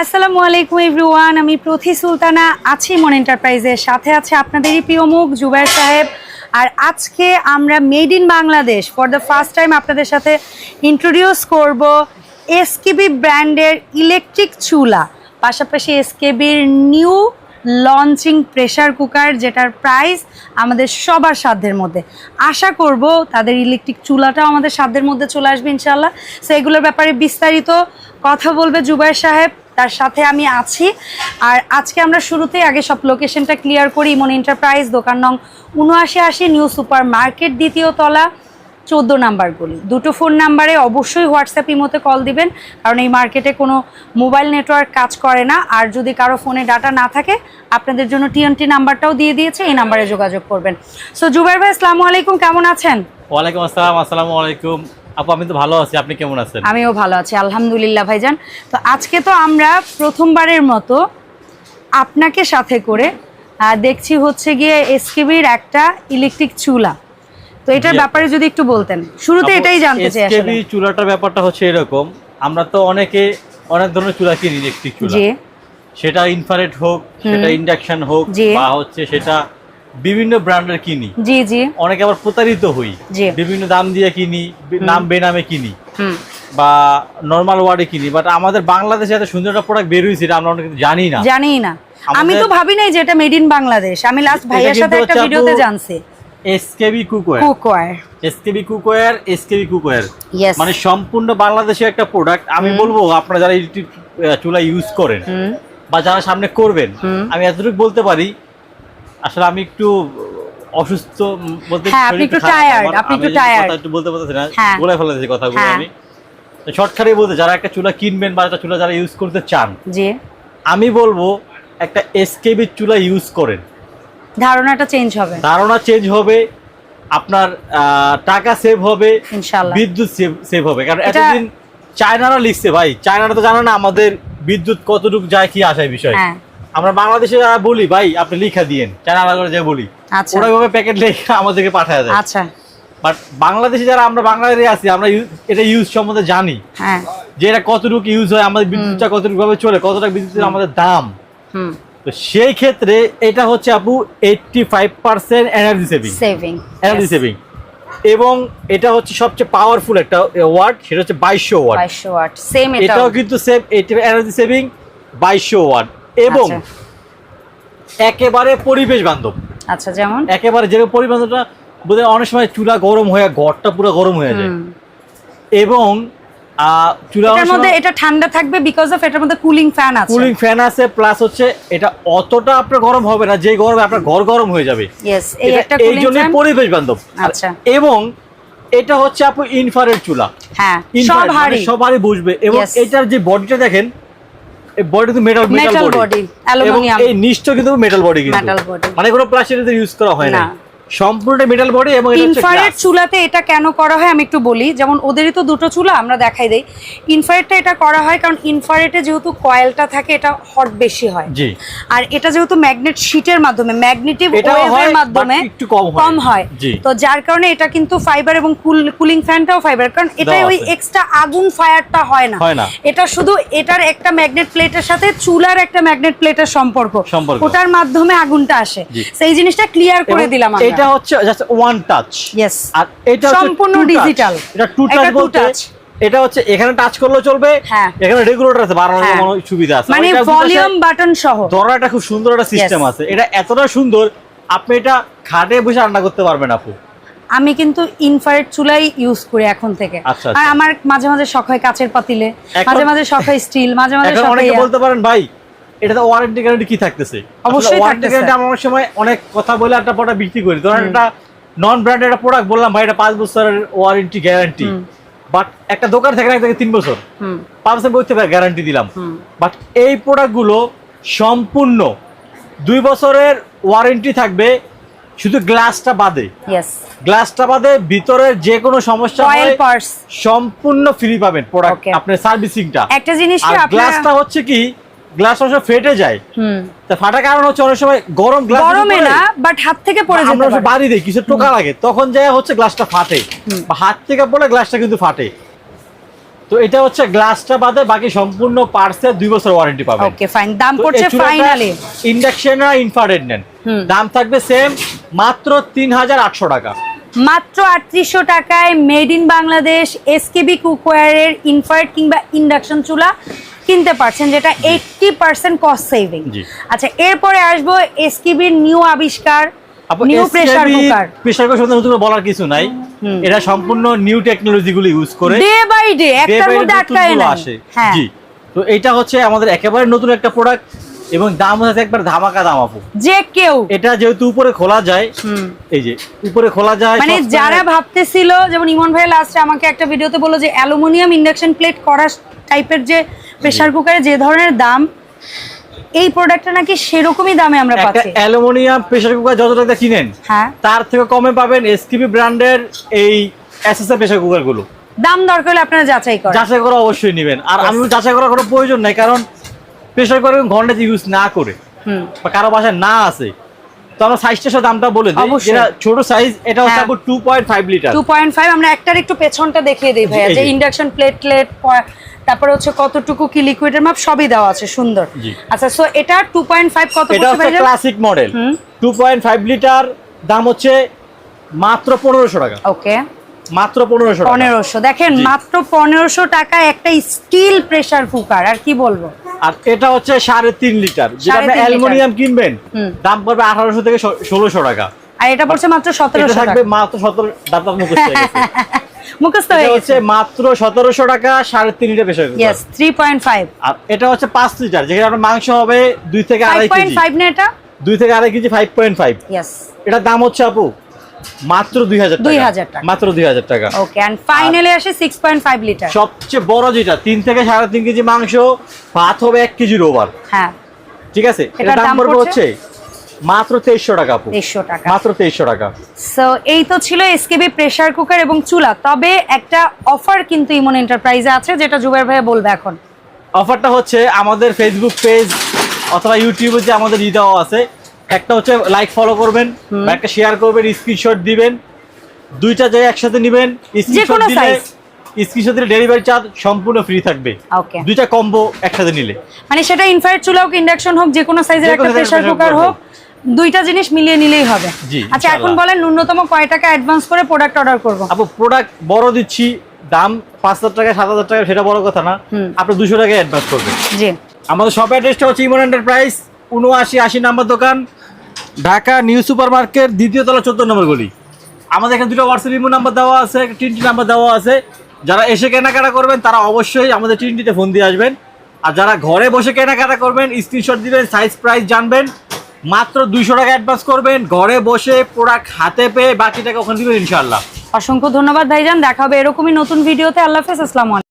আসসালামু আলাইকুম এভরিওয়ান, আমি প্রথি সুলতানা আছি মন এন্টারপ্রাইজের সাথে আছে আপনাদেরই প্রিয় মুখ জুবাইর সাহেব। আর আজকে আমরা made in Bangladesh for the first time আপনাদের সাথে ইন্ট্রোডিউস করব এসকেবি ব্র্যান্ডের ইলেকট্রিক চুলা, পাশাপাশি এসকেবির নিউ লঞ্চিং প্রেসার কুকার যেটার প্রাইস আমাদের সবার সাধ্যের মধ্যে। আশা করব তাদের ইলেকট্রিক চুলাটাও আমাদের সাধ্যের মধ্যে চলে আসবে ইনশাল্লাহ সো এগুলোর ব্যাপারে বিস্তারিত কথা বলবে জুবাই সাহেব, তার সাথে আমি আছি। আর আজকে আমরা শুরুতেই আগে সব লোকেশনটা ক্লিয়ার করি। ইমন এন্টারপ্রাইজ দোকান নং উনআশি আশি, নিউ সুপার মার্কেট দ্বিতীয় তলা, চোদ্দ নাম্বার গলি। দুটো ফোন নাম্বারে অবশ্যই হোয়াটসঅ্যাপ ইমোতে কল দিবেন, কারণ এই মার্কেটে কোনো মোবাইল নেটওয়ার্ক কাজ করে না। আর যদি কারও ফোনে ডাটা না থাকে, আপনাদের জন্য টিএনটি নাম্বারটাও দিয়ে দিয়েছে, এই নাম্বারে যোগাযোগ করবেন। সো জুবাইর ভাই, আসসালামু আলাইকুম, কেমন আছেন? ওয়ালাইকুম আসসালাম, আসসালামু আলাইকুম। আপু আমি তো ভালো আছি আপনি কেমন আছেন? আমিও ভালো আছি আলহামদুলিল্লাহ ভাইজান। তো আজকে তো আমরা প্রথমবারের মতো আপনাকে সাথে করে দেখছি হচ্ছে গিয়ে এসকেবির একটা ইলেকট্রিক চুলা। তো এটার ব্যাপারে যদি একটু বলতেন। শুরুতে এটাই জানতে চাই SKB চুলাটার ব্যাপারটা হচ্ছে এরকম আমরা তো অনেকে অনেক ধরনের চুলা কিনি ইলেকট্রিক চুলা। সেটা ইনফ্রারেড হোক সেটা ইন্ডাকশন হোক। বা হচ্ছে সেটা বিভিন্ন ব্র্যান্ডের কিনি। জি জি। অনেকে আবার প্রতারিত হই। বিভিন্ন দাম দিয়ে কিনি নাম বেনামে কিনি। বা নর্মাল ওয়ার্ডে কিনি। বাট আমাদের বাংলাদেশে এত সুন্দর একটা প্রোডাক্ট বের হয়েছে আমরা অনেকে জানি না। জানি না। আমি তো ভাবি নাই যে এটা মেড ইন বাংলাদেশ। আমি লাস্ট ভাইয়ের সাথে একটা ভিডিওতে জানছি। SKB cookware cookware SKB cookware SKB cookware yes মানে সম্পূর্ণ বাংলাদেশের একটা প্রোডাক্ট আমি বলব আপনারা যারা ইলেকট্রিক চুলা ইউজ করেন হুম। বা যারা সামনে করবেন আমি এতটুকু বলতে পারি আসলে আমি একটু অসুস্থ বলতে হ্যাঁ, আপনি একটু আমার, আপনি একটু। কথা একটু বলতে পারতেছি না হ্যাঁ। বলে ফেলেছি কথাগুলো হ্যাঁ। আমি। শর্টকাটে বলতে যারা একটা চুলা কিনবেন বা একটা চুলা যারা ইউজ করতে চান জি। আমি বলব একটা এসকেবি চুলা ইউজ করেন। ধারণাটা চেঞ্জ হবে। ধারণা চেঞ্জ হবে আপনার টাকা সেভ হবে ইনশাআল্লাহ বিদ্যুৎ সেভ হবে। কারণ এতদিন চায়নারা লিখছে ভাই চায়নারা তো জানে না আমাদের বিদ্যুৎ কতটুকু যায় কি আসে বিষয়। হ্যাঁ। আমরা বাংলাদেশে যারা বলি ভাই আপনি লিখা দিয়েন। চায়নারা করে যা বলি। আচ্ছা। ওরা ভাবে প্যাকেট লিখে আমাদেরকে পাঠায় দেয়? আচ্ছা। বাট বাংলাদেশে যারা আমরা বাংলাদেশে আছি আমরা এটা ইউজ সম্বন্ধে জানি। হ্যাঁ। যে এটা কতটুকু ইউজ হয় আমাদের বিদ্যুৎটা কতটুকু ভাবে চলে কতটা বিদ্যুতের আমাদের দাম। হুম। তো সেই ক্ষেত্রে এটা হচ্ছে আপু eighty five percent energy saving saving energy saving এবং এটা হচ্ছে সবচেয়ে পাওয়ারফুল একটা ওয়ার্ড সেটা হচ্ছে বাইশশো ওয়াট। ওয়াট। সেম এটাও। এটাও কিন্তু সেম এনার্জি সেভিং বাইশশো ওয়াট। এবং আচ্ছা। একেবারে পরিবেশ বান্ধব। আচ্ছা যেমন? একেবারে যেরকম পরিবেশ বোধহয় অনেক সময় চুলা গরম হয়ে ঘরটা পুরো গরম হয়ে যায়। এবং আহ, চুলা মধ্যে এটা ঠান্ডা থাকবে বিকজ অফ এটার মধ্যে কুলিং ফ্যান আছে। কুলিং ফ্যান আছে প্লাস হচ্ছে এটা অতটা আপনার গরম হবে না যে গরমে আপনার ঘর গরম হয়ে যাবে। এই জন্য পরিবেশ বান্ধব। আচ্ছা। এবং এটা হচ্ছে আপু ইনফ্রারেড চুলা। হ্যাঁ সব হাড়ি। মানে সবারই বুঝবে। এবং. এটার যে বডিটা দেখেন বডি তো মেটাল মেটাল বডি এবং এই নিচটা কিন্তু মেটাল বডি কিন্তু। মানে কোনো প্লাস্টিক ইউজ করা হয় না। সম্পূর্ণ মেটাল বডি এবং ইনফ্রারেড চুলাতে এটা কেন করা হয় আমি একটু বলি। যেমন ওদেরই তো দুটো চুলা আমরা দেখাই দেই। ইনফ্রারেডটা এটা করা হয় কারণ ইনফ্রারেডে যেহেতু কয়েলটা থাকে এটা হট বেশি হয়। জি। আর এটা যেহেতু ম্যাগনেট শীটের মাধ্যমে ওয়েভের মাধ্যমে একটু কম হয়। তো যার কারণে এটা কিন্তু ফাইবার এবং কুলিং ফ্যানটাও ফাইবার কারণ এটা ওই এক্সট্রা আগুন ফায়ারটা হয় না। এটা শুধু এটার একটা ম্যাগনেট প্লেটের সাথে চুলার একটা ম্যাগনেট প্লেটের সম্পর্ক। সম্পর্ক। ওটার মাধ্যমে আগুনটা আসে। সেই জিনিসটা ক্লিয়ার করে দিলাম আমরা। এটা হচ্ছে জাস্ট ওয়ান টাচ Yes. আর এটা হচ্ছে সম্পূর্ণ digital। এটা টু টাচ বলতে। এটা হচ্ছে এখানে টাচ করলেও চলবে হ্যাঁ। এখানে রেগুলেটর আছে বাড়ানোর হ্যাঁ। সুবিধা আছে মানে ভলিউম বাটন সহ ধরাটা খুব সুন্দর একটা সিস্টেম আছে এটা এতটা সুন্দর আপনি এটা খাটে বসে রান্না করতে পারবেন আপু আমি কিন্তু ইনফ্রারেড চুলাই ইউজ করি এখন থেকে আচ্ছা, আর আচ্ছা। আমার মাঝে মাঝে শখ হয় কাচের পাতিলে মাঝে মাঝে শখ হয় স্টিল মাঝে মাঝে শখ হয় অনেকে বলতে পারেন ভাই এটাতে ওয়ারেন্টি গ্যারান্টি কি থাকতেছে? অবশ্যই ওয়ারেন্টি গ্যারান্টি আমরা সময় অনেক কথা বলে একটা প্রোডাক্ট বিক্রি করি। ধরেন একটা নন ব্র্যান্ডেড একটা প্রোডাক্ট বললাম ভাই এটা পাঁচ বছরের ওয়ারেন্টি গ্যারান্টি বাট একটা দোকান থেকে এক থেকে তিন বছর। পাঁচ বছর গ্যারান্টি দিলাম। বাট এই প্রোডাক্টগুলো সম্পূর্ণ দুই বছরের ওয়ারেন্টি থাকবে শুধু গ্লাসটা বাদে। গ্লাসটা বাদে ভিতরের যে কোনো সমস্যা হয় সম্পূর্ণ ফ্রি পাবেন প্রোডাক্ট আপনার সার্ভিসিংটা একটা জিনিস গ্লাসটা হচ্ছে কি গ্লাস অবশ্য ফেটে যায়। তা ফাটা কারণ হচ্ছে অনেক সময় গরম গ্লাস গরমে না বাট হাত থেকে পড়ে যেতে আমরা বাড়ি দিই কিছু টোকা লাগে তখন যায় হচ্ছে গ্লাসটা ফাটে। বা হাত থেকে পড়লে গ্লাসটা কিন্তু ফাটে। তো এটা হচ্ছে গ্লাসটা বাদে বাকি সম্পূর্ণ পার্টসে দুই বছর ওয়ারেন্টি পাবেন। ওকে ফাইন দাম পড়ছে ফাইনালি ইন্ডাকশন আর ইনফ্রারেড নেন। দাম থাকবে সেম মাত্র তিন হাজার আটশো টাকা। মাত্র আটত্রিশশো টাকায় মেড ইন বাংলাদেশ এসকেবি কুকওয়্যারের ইনফার্ট কিংবা ইন্ডাকশন চুলা। কিনতে পারছেন যেটা এইটটি পার্সেন্ট কস্ট সেভিং আচ্ছা এরপরে আসব এসকিবির নিউ আবিষ্কার new pressure cooker pressure cooker সম্বন্ধে নতুন করে বলার কিছু নাই। এটা সম্পূর্ণ নিউ টেকনোলজি গুলো ইউজ করে ডে বাই ডে day একটার মধ্যে আটকায় না আসে। হ্যাঁ। জি। তো এটা হচ্ছে আমাদের একেবারে নতুন একটা প্রোডাক্ট এবং দাম হচ্ছে একবার ধামাকা দাম আপু। যে কেউ। এটা যেহেতু উপরে খোলা যায় এই যে উপরে খোলা যায় মানে যারা ভাবতেছিল যেমন ইমন ভাই লাস্টে আমাকে একটা ভিডিওতে বলল যে অ্যালুমিনিয়াম ইন্ডাকশন প্লেট করা টাইপের যে প্রেসার কুকারে যে ধরনের দাম এই প্রোডাক্টটা নাকি সেরকমই দামে আমরা একটা পাচ্ছি। অ্যালুমিনিয়াম প্রেসার কুকার যত টাকা কিনেন হ্যাঁ। তার থেকে কমে পাবেন এসকিবি ব্র্যান্ডের এই এসএসএ প্রেসার কুকারগুলো দাম দরকার হলে আপনারা যাচাই করেন। যাচাই করা অবশ্যই নেবেন। আর আমি যাচাই করার কোনো প্রয়োজন নাই কারণ প্রেসার কুকার ঘণ্টা ইউজ না করে। বা কারও বাসায় না আছে। তো আমরা সাইজটার সাথে দামটা বলে দিই। যেটা ছোট সাইজ এটা হচ্ছে হ্যাঁ। Two point five litre two point five আমরা একটার একটু পেছনটা দেখিয়ে দিই ভাইয়া। যে ইন্ডাকশন প্লেট প্লেট তারপরে হচ্ছে কতটুকু কি লিকুইডের মাপ সবই দেওয়া আছে সুন্দর। আচ্ছা সো এটা টু পয়েন্ট ফাইভ কত এটা হচ্ছে ক্লাসিক মডেল হুম। টু পয়েন্ট ফাইভ লিটার দাম হচ্ছে মাত্র পনেরোশো টাকা। ওকে মাত্র পনেরোশো পনেরোশো। দেখেন মাত্র পনেরোশো টাকায় একটা স্টিল প্রেসার কুকার আর কি বলব? আর এটা হচ্ছে সাড়ে তিন লিটার যেটা আপনি অ্যালুমিনিয়াম কিনবেন দাম পড়বে আঠারোশো থেকে ষোলোশো টাকা। আর এটা পড়ছে মাত্র সতেরোশো থাকবে মাত্র সতেরো দাঁত মুখস্থ মুখস্থ হয়ে হচ্ছে গেছে। মাত্র সতেরোশো টাকা সাড়ে তিন litre pressure yes three point five আর এটা হচ্ছে পাঁচ লিটার যেখানে আপনার মাংস হবে দুই থেকে আড়াই পয়েন্ট কেজি। ফাইভ না এটা? দুই থেকে আড়াই কেজি ফাইভ পয়েন্ট ফাইভ এটার দাম হচ্ছে আপু মাত্র দুই হাজার 2000 টাকা। মাত্র দুই হাজার টাকা। ওকে অ্যান্ড ফাইনালি আসে সিক্স পয়েন্ট ফাইভ লিটার সবচেয়ে বড় যেটা তিন থেকে সাড়ে তিন কেজি মাংস ভাত হবে এক কেজির ওভার হ্যাঁ। ঠিক আছে? এটার দাম পড়বে হচ্ছে মাত্র তেইশশো টাকা আপু। দেড়শো টাকা। মাত্র তেইশশো টাকা। সো এই তো ছিল এসকেবি প্রেসার কুকার এবং চুলা। তবে একটা অফার কিন্তু ইমন এন্টারপ্রাইজে আছে যেটা জুবের ভাইয়া বলবে এখন। অফারটা হচ্ছে আমাদের ফেসবুক পেজ অথবা ইউটিউবে যে আমাদের ই দেওয়া আছে একটা হচ্ছে লাইক ফলো করবেন বা একটা শেয়ার করবেন স্ক্রিনশট দিবেন দুইটা জায়গায় একসাথে নেবেন স্ক্রিনশট দিলে স্ক্রিনশট দিলে ডেলিভারি চার্জ সম্পূর্ণ ফ্রি থাকবে। ওকে দুইটা কম্বো একসাথে নিলে। মানে সেটা ইনফ্রারেড চুলা হোক ইন্ডাকশন হোক যে কোনো সাইজের একটা প্রেসার কুকার হোক দুইটা জিনিস মিলিয়ে নিলেই হবে। আচ্ছা এখন বলেন ন্যূনতম কয় টাকা অ্যাডভান্স করে প্রোডাক্ট অর্ডার করব? আপু প্রোডাক্ট বড় দিচ্ছি দাম পাঁচ হাজার টাকা সাত হাজার টাকা সেটা বড় কথা না। আপনি দুশো টাকা অ্যাডভান্স করবেন। জি। আমাদের শপ অ্যাড্রেসটা হচ্ছে ইমন এন্টারপ্রাইজ উনআশি আশি নাম্বার দোকান ঢাকা নিউ সুপার মার্কেট দ্বিতীয় তলা চোদ্দ নম্বর গলি। আমাদের এখানে দুটো হোয়াটসঅ্যাপ ইমো নাম্বার দেওয়া আছে টিনটি নাম্বার দেওয়া আছে। যারা এসে কেনাকাটা করবেন, তারা অবশ্যই আমাদের তিনটিতে ফোন দিয়ে আসবেন। আর যারা ঘরে বসে কেনাকাটা করবেন স্ক্রিনশট দিবেন সাইজ প্রাইস জানবেন, মাত্র দুইশো টাকা অ্যাডভান্স করবেন। ঘরে বসে প্রোডাক্ট হাতে পেয়ে বাকি টাকা ওখানে দিবেন ইনশাল্লাহ অসংখ্য ধন্যবাদ ভাইজান, দেখা হবে এরকমই নতুন ভিডিওতে আল্লাহ হাফেজ, আসসালামু